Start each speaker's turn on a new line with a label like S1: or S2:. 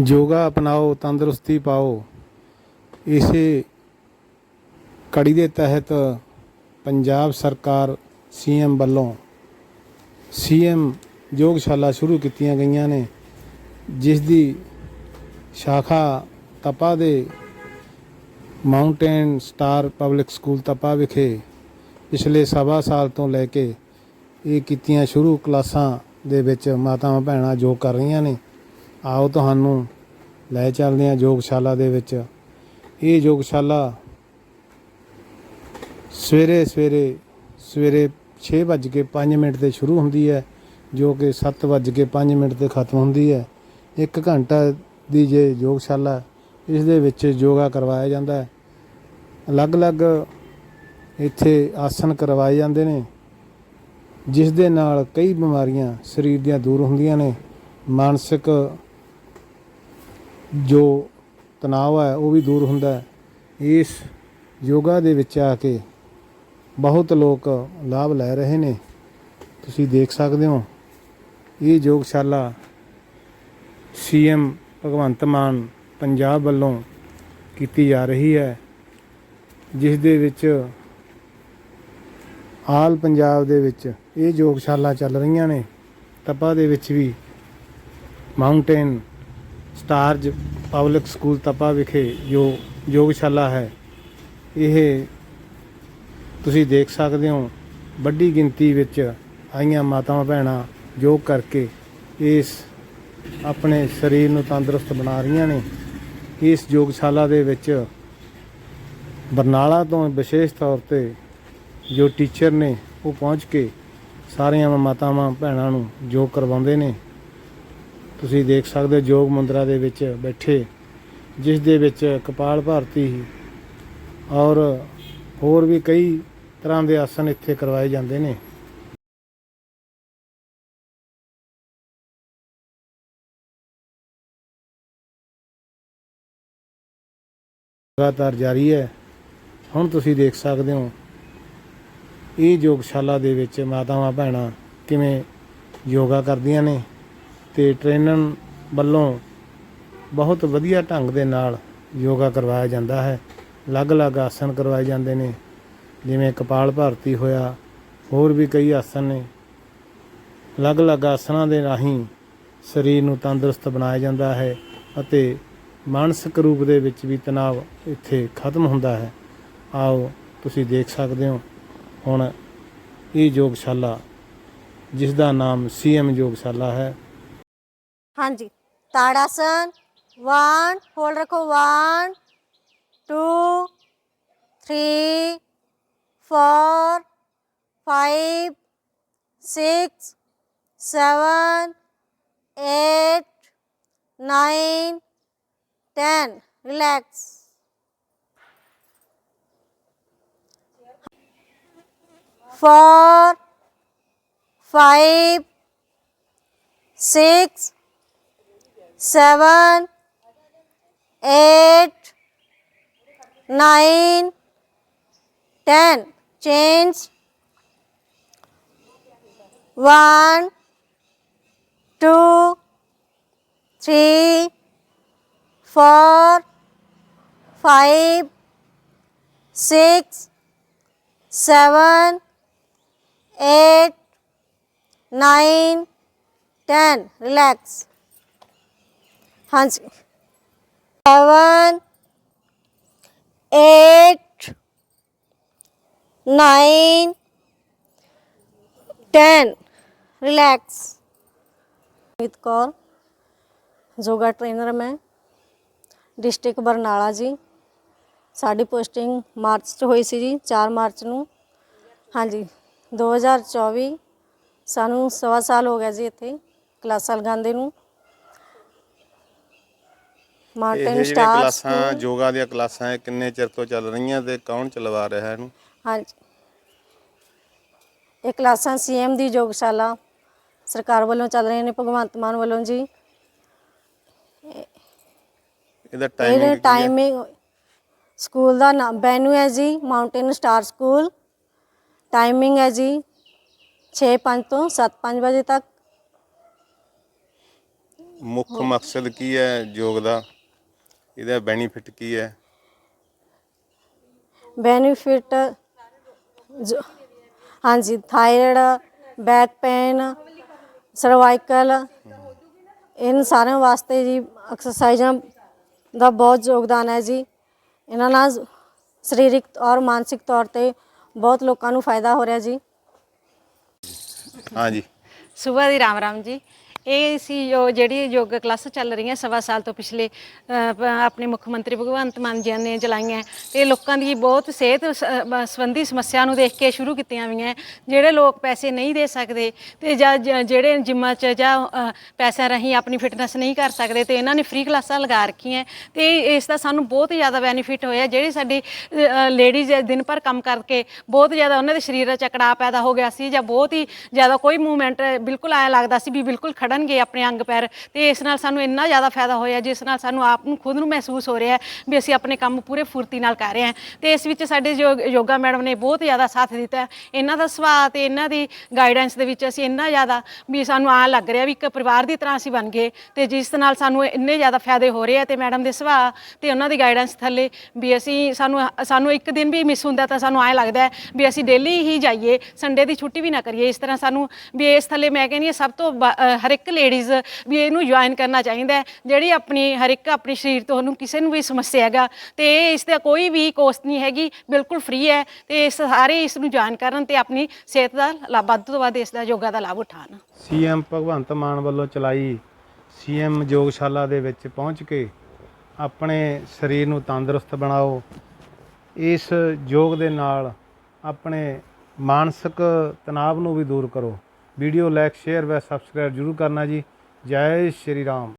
S1: ਯੋਗਾ ਅਪਣਾਓ, ਤੰਦਰੁਸਤੀ ਪਾਓ। ਇਸੇ ਕੜੀ ਦੇ ਤਹਿਤ ਪੰਜਾਬ ਸਰਕਾਰ ਸੀਐਮ ਵੱਲੋਂ ਸੀਐਮ ਯੋਗਸ਼ਾਲਾ ਸ਼ੁਰੂ ਕੀਤੀਆਂ ਗਈਆਂ ਨੇ, ਜਿਸ ਦੀ ਸ਼ਾਖਾ ਤਪਾ ਦੇ mountain star public school Tapa ਵਿਖੇ ਪਿਛਲੇ ਸਵਾ ਸਾਲ ਤੋਂ ਲੈ ਕੇ ਇਹ ਕੀਤੀਆਂ ਸ਼ੁਰੂ ਕਲਾਸਾਂ ਦੇ ਵਿੱਚ ਮਾਤਾਵਾਂ ਭੈਣਾਂ ਯੋਗ ਕਰ ਰਹੀਆਂ ਨੇ ਆਓ ਤੁਹਾਨੂੰ ਲੈ ਚੱਲਦੇ ਹਾਂ ਯੋਗਸ਼ਾਲਾ ਦੇ ਵਿੱਚ। ਇਹ ਯੋਗਸ਼ਾਲਾ ਸਵੇਰੇ ਸਵੇਰੇ ਸਵੇਰੇ 6:05 ਮਿੰਟ ਤੇ ਸ਼ੁਰੂ ਹੁੰਦੀ ਹੈ, ਜੋ ਕਿ 7:05 ਮਿੰਟ ਤੇ ਖਤਮ ਹੁੰਦੀ ਹੈ। 1 ਘੰਟਾ ਦੀ ਜੇ ਯੋਗਸ਼ਾਲਾ, ਇਸ ਦੇ ਵਿੱਚ ਯੋਗਾ ਕਰਵਾਇਆ ਜਾਂਦਾ ਹੈ। ਅਲੱਗ-ਅਲੱਗ ਇੱਥੇ ਆਸਨ ਕਰਵਾਏ ਜਾਂਦੇ ਨੇ, ਜਿਸ ਦੇ ਨਾਲ ਕਈ ਬਿਮਾਰੀਆਂ ਸਰੀਰ ਦੀਆਂ ਦੂਰ ਹੁੰਦੀਆਂ ਨੇ। ਮਾਨਸਿਕ ਜੋ ਤਣਾਅ ਹੈ, ਉਹ ਵੀ ਦੂਰ ਹੁੰਦਾ ਇਸ ਯੋਗਾ ਦੇ ਵਿੱਚ ਆ ਕੇ ਬਹੁਤ ਲੋਕ ਲਾਭ ਲੈ ਰਹੇ ਨੇ। ਤੁਸੀਂ ਦੇਖ ਸਕਦੇ ਹੋ, ਇਹ ਯੋਗਸ਼ਾਲਾ ਸੀਐਮ ਭਗਵੰਤ ਮਾਨ ਪੰਜਾਬ ਵੱਲੋਂ ਕੀਤੀ ਜਾ ਰਹੀ ਹੈ, ਜਿਸ ਦੇ ਵਿੱਚ ਆਲ ਪੰਜਾਬ ਦੇ ਵਿੱਚ ਇਹ ਯੋਗਸ਼ਾਲਾ ਚੱਲ ਰਹੀਆਂ ਨੇ। ਤਪਾ ਦੇ ਵਿੱਚ ਵੀ mountain stars public school Tapa ਵਿਖੇ ਜੋ ਯੋਗਸ਼ਾਲਾ ਹੈ। ਇਹ ਤੁਸੀਂ ਦੇਖ ਸਕਦੇ ਹੋ, ਵੱਡੀ ਗਿਣਤੀ ਵਿੱਚ ਆਈਆਂ ਮਾਤਾਵਾਂ ਭੈਣਾਂ ਯੋਗ ਕਰਕੇ ਇਸ ਆਪਣੇ ਸਰੀਰ ਨੂੰ ਤੰਦਰੁਸਤ ਬਣਾ ਰਹੀਆਂ ਨੇ। ਇਸ ਯੋਗਸ਼ਾਲਾ ਦੇ ਵਿੱਚ ਬਰਨਾਲਾ ਤੋਂ ਵਿਸ਼ੇਸ਼ ਤੌਰ ਤੇ ਜੋ ਟੀਚਰ ਨੇ, ਉਹ ਪਹੁੰਚ ਕੇ ਸਾਰੀਆਂ ਮਾਤਾਵਾਂ ਭੈਣਾਂ ਨੂੰ ਯੋਗ ਕਰਵਾਉਂਦੇ ਨੇ। ਤੁਸੀਂ ਦੇਖ ਸਕਦੇ ਹੋ ਯੋਗ ਮੁੰਦਰਾ ਦੇ ਵਿੱਚ ਬੈਠੇ, ਜਿਸ ਦੇ ਵਿੱਚ ਕਪਾਲ ਭਾਰਤੀ ਔਰ ਹੋਰ ਵੀ ਕਈ ਤਰ੍ਹਾਂ ਦੇ ਆਸਨ ਇੱਥੇ ਕਰਵਾਏ ਜਾਂਦੇ ਨੇ। ਲਗਾਤਾਰ ਜਾਰੀ ਹੈ। ਹੁਣ ਤੁਸੀਂ ਦੇਖ ਸਕਦੇ ਹੋ, ਇਹ ਯੋਗਸ਼ਾਲਾ ਦੇ ਵਿੱਚ ਮਾਤਾਵਾਂ ਭੈਣਾਂ ਕਿਵੇਂ ਯੋਗਾ ਕਰਦੀਆਂ ਨੇ। ਤੇ ਟ੍ਰੇਨਰ ਵੱਲੋਂ ਬਹੁਤ ਵਧੀਆ ਢੰਗ ਦੇ ਨਾਲ ਯੋਗਾ ਕਰਵਾਇਆ ਜਾਂਦਾ ਹੈ। ਅਲੱਗ-ਅਲੱਗ ਆਸਨ ਕਰਵਾਏ ਜਾਂਦੇ ਨੇ। ਜਿਵੇਂ ਕਪਾਲ ਭਾਰਤੀ ਹੋਇਆ, ਹੋਰ ਵੀ ਕਈ ਆਸਨ ਨੇ। ਅਲੱਗ-ਅਲੱਗ ਆਸਨਾਂ ਦੇ ਰਾਹੀਂ ਸਰੀਰ ਨੂੰ ਤੰਦਰੁਸਤ ਬਣਾਇਆ ਜਾਂਦਾ ਹੈ ਅਤੇ ਮਾਨਸਿਕ ਰੂਪ ਦੇ ਵਿੱਚ ਵੀ ਤਣਾਅ ਇੱਥੇ ਖਤਮ ਹੁੰਦਾ ਹੈ। ਆਓ, ਤੁਸੀਂ ਦੇਖ ਸਕਦੇ ਹੋ ਹੁਣ ਇਹ ਯੋਗਸ਼ਾਲਾ ਜਿਸ ਦਾ ਨਾਮ ਸੀਐਮ ਯੋਗਸ਼ਾਲਾ ਹੈ।
S2: ਹਾਂਜੀ ਤਾੜਾਸਨ 1 ਹੋਲਡ ਰੱਖੋ 1 2 3 4 5 6 7 8 9 10 relax four, five, six, seven, eight, nine, ten. Change. One, two, three, four, five, six, seven, eight, nine, ten. Relax. ਹਾਂਜੀ। Seven, eight, nine, ten. Relax. Amit Kaur yoga trainer ਮੈਂ, district Barnala ji. ਸਾਡੀ posting March 'ਚ ਹੋਈ ਸੀ ਜੀ 4 March ਨੂੰ। ਹਾਂਜੀ 2024 ਸਾਨੂੰ ਸਵਾ ਸਾਲ ਹੋ ਗਿਆ ਜੀ ਇੱਥੇ, ਕਲਾਸਾਂ ਲਗਾਉਂਦੇ ਨੂੰ।
S3: ਇਹ
S2: ਮਾਊਂਟੇਨ
S3: ਜਿਹੜੀਆਂ
S2: ਸਟਾਰ
S3: ਕਲਾਸਾਂ ਯੋਗਾ ਦੀਆਂ ਕਲਾਸਾਂ ਇਹ ਕਿੰਨੇ ਚਿਰ ਤੋਂ ਚੱਲ ਰਹੀਆਂ ਤੇ ਕੌਣ ਚਲਵਾ ਰਿਹਾ ਇਹਨੂੰ?
S2: ਹਾਂਜੀ। ਇਹ ਕਲਾਸਾਂ ਸੀਐਮ ਦੀ ਯੋਗਸ਼ਾਲਾ ਸਰਕਾਰ ਵੱਲੋਂ ਚੱਲ ਰਹੀਆਂ ਨੇ ਭਗਵੰਤ ਮਾਨ ਵੱਲੋਂ ਜੀ।
S3: ਇਹਦਾ
S2: ਇਹਦੇ
S3: ਟਾਈਮਿੰਗ
S2: ਟਾਈਮਿੰਗ ਸਕੂਲ ਦਾ ਨਾਮ ਵੈਨਿਊ ਹੈ ਜੀ ਮਾਊਂਟੇਨ ਸਟਾਰ ਸਕੂਲ ਟਾਈਮਿੰਗ ਹੈ ਜੀ 6:05 ਤੋਂ 7:05 ਵਜੇ ਤੱਕ।
S3: ਮੁੱਖ ਮਕਸਦ ਕੀ ਹੈ ਯੋਗ ਦਾ? ਇਹਦਾ ਬੈਨੀਫਿਟ ਕੀ ਹੈ?
S2: ਬੈਨੀਫਿਟ ਜੋ ਹਾਂਜੀ ਥਾਇਰਾਇਡ ਬੈਕ ਪੇਨ ਸਰਵਾਈਕਲ ਇਨ ਸਾਰਿਆਂ ਵਾਸਤੇ ਜੀ ਐਕਸਰਸਾਈਜ਼ਾਂ ਦਾ ਬਹੁਤ ਯੋਗਦਾਨ ਹੈ ਜੀ। ਇਹਨਾਂ ਨਾਲ ਸਰੀਰਕ ਔਰ ਮਾਨਸਿਕ ਤੌਰ ਤੇ ਬਹੁਤ ਲੋਕਾਂ ਨੂੰ ਫਾਇਦਾ ਹੋ ਰਿਹਾ ਜੀ।
S3: ਹਾਂਜੀ।
S4: ਸੁਬਹ ਦੀ ਰਾਮ ਰਾਮ ਜੀ। ਇਹ ਸੀ ਜੋ ਜਿਹੜੀ ਯੋਗਾ ਕਲਾਸ ਚੱਲ ਰਹੀਆਂ ਸਵਾ ਸਾਲ ਤੋਂ ਪਿਛਲੇ ਆਪਣੇ ਮੁੱਖ ਮੰਤਰੀ ਭਗਵੰਤ ਮਾਨ ਜੀ ਨੇ ਚਲਾਈਆਂ। ਤੇ ਲੋਕਾਂ ਦੀ ਬਹੁਤ ਸਿਹਤ ਸ- ਸੰਬੰਧੀ ਸਮੱਸਿਆ ਨੂੰ ਦੇਖ ਕੇ ਸ਼ੁਰੂ ਕੀਤੀਆਂ ਹੋਈਆਂ। ਜਿਹੜੇ ਲੋਕ ਪੈਸੇ ਨਹੀਂ ਦੇ ਸਕਦੇ ਤੇ ਜਾਂ ਜਿਹੜੇ ਜਿੰਮਾਂ 'ਚ ਜਾਂ ਅ, ਪੈਸਿਆਂ ਰਾਹੀਂ ਆਪਣੀ ਫਿਟਨੈਸ ਨਹੀਂ ਕਰ ਸਕਦੇ ਤੇ ਇਹਨਾਂ ਨੇ ਫ੍ਰੀ ਕਲਾਸਾਂ ਲਗਾ ਰੱਖੀਆਂ। ਤੇ ਇਸ ਦਾ ਸਾਨੂੰ ਬਹੁਤ ਜ਼ਿਆਦਾ ਬੈਨੀਫਿਟ ਹੋਇਆ। ਜਿਹੜੀ ਸਾਡੀ ਲੇਡੀਜ਼ ਦਿਨ ਭਰ ਕੰਮ ਕਰਕੇ ਬਹੁਤ ਜ਼ਿਆਦਾ ਉਹਨਾਂ ਦੇ ਸਰੀਰਾਂ 'ਚ ਅਕੜਾਅ ਪੈਦਾ ਹੋ ਗਿਆ ਸੀ ਜਾਂ ਬਹੁਤ ਹੀ ਜ਼ਿਆਦਾ ਕੋਈ ਮੂਵਮੈਂਟ ਬਿਲਕੁਲ ਆਇਆ ਲੱਗਦਾ ਸੀ ਵੀ ਬਿਲਕੁਲ ਖੜਨਗੇ ਆਪਣੇ ਅੰਗ ਪੈਰ ਤੇ ਇਸ ਨਾਲ ਸਾਨੂੰ ਇੰਨਾ ਜ਼ਿਆਦਾ ਫਾਇਦਾ ਹੋਇਆ ਜਿਸ ਨਾਲ ਸਾਨੂੰ ਆਪ ਨੂੰ ਖੁਦ ਨੂੰ ਮਹਿਸੂਸ ਹੋ ਰਿਹਾ ਹੈ ਵੀ ਅਸੀਂ ਆਪਣੇ ਕੰਮ ਪੂਰੇ ਫੁਰਤੀ ਨਾਲ ਕਰ ਰਹੇ ਹਾਂ ਤੇ ਇਸ ਵਿੱਚ ਸਾਡੇ ਜੋ ਯੋਗਾ ਮੈਡਮ ਨੇ ਬਹੁਤ ਜ਼ਿਆਦਾ ਸਾਥ ਦਿੱਤਾ ਹੈ। ਇਹਨਾਂ ਦਾ ਸੁਭਾਅ ਤੇ ਇਹਨਾਂ ਦੀ ਗਾਈਡੈਂਸ ਦੇ ਵਿੱਚ ਅਸੀਂ ਇੰਨਾ ਜ਼ਿਆਦਾ ਵੀ ਸਾਨੂੰ ਆ ਲੱਗ ਰਿਹਾ ਵੀ ਇੱਕ ਪਰਿਵਾਰ ਦੀ ਤਰ੍ਹਾਂ ਅਸੀਂ ਬਣ ਗਏ ਤੇ ਜਿਸ ਨਾਲ ਸਾਨੂੰ ਇੰਨੇ ਜ਼ਿਆਦਾ ਫਾਇਦੇ ਹੋ ਰਹੇ ਆ ਤੇ ਮੈਡਮ ਦੇ ਸੁਭਾਅ ਤੇ ਉਹਨਾਂ ਦੀ ਗਾਈਡੈਂਸ ਥੱਲੇ ਵੀ ਅਸੀਂ ਸਾਨੂੰ ਸਾਨੂੰ ਇੱਕ ਦਿਨ ਵੀ ਮਿਸ ਹੁੰਦਾ ਤਾਂ ਸਾਨੂੰ ਐ ਲੱਗਦਾ ਹੈ ਵੀ ਅਸੀਂ ਡੇਲੀ ਹੀ ਜਾਈਏ ਸੰਡੇ ਦੀ ਛੁੱਟੀ ਵੀ ਨਾ ਕਰੀਏ ਇਸ ਤਰ੍ਹਾਂ ਸਾਨੂੰ ਵੀ ਇਸ ਥੱਲੇ ਮੈਂ ਕਹਿੰਦੀ ਹਾਂ ਸਭ ਤੋਂ ਬ- ਅ, ਹਰ ਇੱਕ ਲੇਡੀਜ਼ ਵੀ ਇਹਨੂੰ ਜੁਆਇਨ ਕਰਨਾ ਚਾਹੀਦਾ ਹੈ, ਜਿਹੜੀ ਆਪਣੀ, ਹਰ ਇੱਕ ਆਪਣੀ ਸਰੀਰ ਤੋਂ ਉਹਨੂੰ ਕਿਸੇ ਨੂੰ ਵੀ ਸਮੱਸਿਆ ਹੈਗਾ, ਤੇ ਇਸ ਦਾ ਕੋਈ ਵੀ ਕੋਸਟ ਨਹੀਂ ਹੈਗੀ, ਬਿਲਕੁਲ ਫ੍ਰੀ ਹੈ, ਤੇ ਇਸ ਸਾਰੇ ਇਸ ਨੂੰ ਜੁਆਇਨ ਕਰਨ ਤੇ ਆਪਣੀ ਸਿਹਤ ਦਾ ਲਾਭ, ਵੱਧ ਤੋਂ ਵੱਧ ਇਸ ਦਾ ਯੋਗਾ ਦਾ ਲਾਭ ਉਠਾਉਣ।
S1: ਸੀਐਮ ਭਗਵੰਤ ਮਾਨ ਵੱਲੋਂ ਚਲਾਈ ਸੀਐਮ ਯੋਗਸ਼ਾਲਾ ਦੇ ਵਿੱਚ ਪਹੁੰਚ ਕੇ ਆਪਣੇ ਸਰੀਰ ਨੂੰ ਤੰਦਰੁਸਤ ਬਣਾਓ, ਇਸ ਯੋਗ ਦੇ ਨਾਲ ਆਪਣੇ ਮਾਨਸਿਕ ਤਣਾਅ ਨੂੰ ਵੀ ਦੂਰ ਕਰੋ। Video like share và subscribe ਜਰੂਰ ਕਰਨਾ ਜੀ। ਜੈ ਸ਼੍ਰੀ ਰਾਮ।